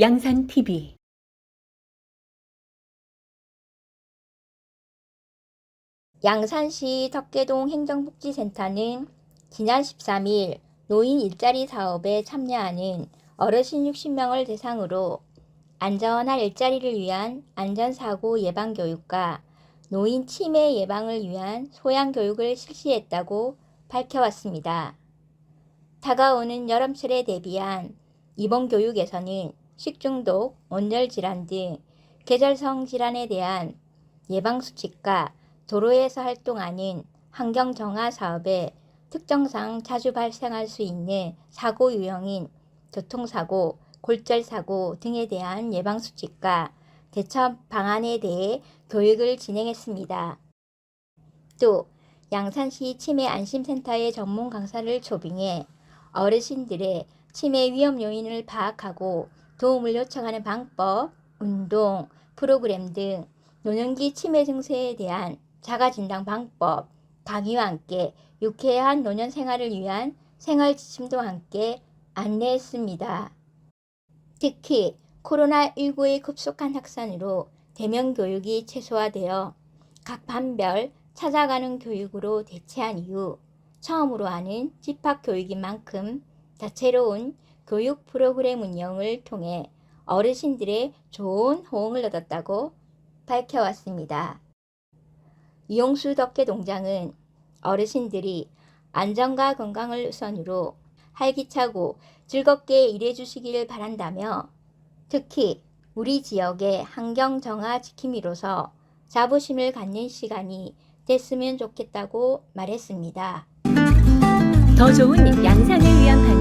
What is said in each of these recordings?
양산TV 양산시 덕계동 행정복지센터는 지난 13일 노인 일자리 사업에 참여하는 어르신 60명을 대상으로 안전한 일자리를 위한 안전사고 예방교육과 노인 치매 예방을 위한 소양교육을 실시했다고 밝혀왔습니다. 다가오는 여름철에 대비한 이번 교육에서는 식중독, 온열질환 등 계절성 질환에 대한 예방수칙과 도로에서 활동하는 환경정화 사업에 특정상 자주 발생할 수 있는 사고 유형인 교통사고, 골절사고 등에 대한 예방수칙과 대처 방안에 대해 교육을 진행했습니다. 또 양산시 치매 안심센터의 전문 강사를 초빙해 어르신들의 치매 위험 요인을 파악하고 도움을 요청하는 방법, 운동, 프로그램 등 노년기 치매 증세에 대한 자가 진단 방법, 강의와 함께 유쾌한 노년 생활을 위한 생활 지침도 함께 안내했습니다. 특히 코로나19의 급속한 확산으로 대면 교육이 최소화되어 각 반별 찾아가는 교육으로 대체한 이후 처음으로 하는 집합 교육인 만큼 다채로운 교육 프로그램 운영을 통해 어르신들의 좋은 호응을 얻었다고 밝혀왔습니다. 이용수 덕계 동장은 어르신들이 안전과 건강을 우선으로 활기차고 즐겁게 일해 주시길 바란다며 특히 우리 지역의 환경 정화 지킴이로서 자부심을 갖는 시간이 됐으면 좋겠다고 말했습니다. 더 좋은 양산을 위한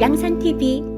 양산TV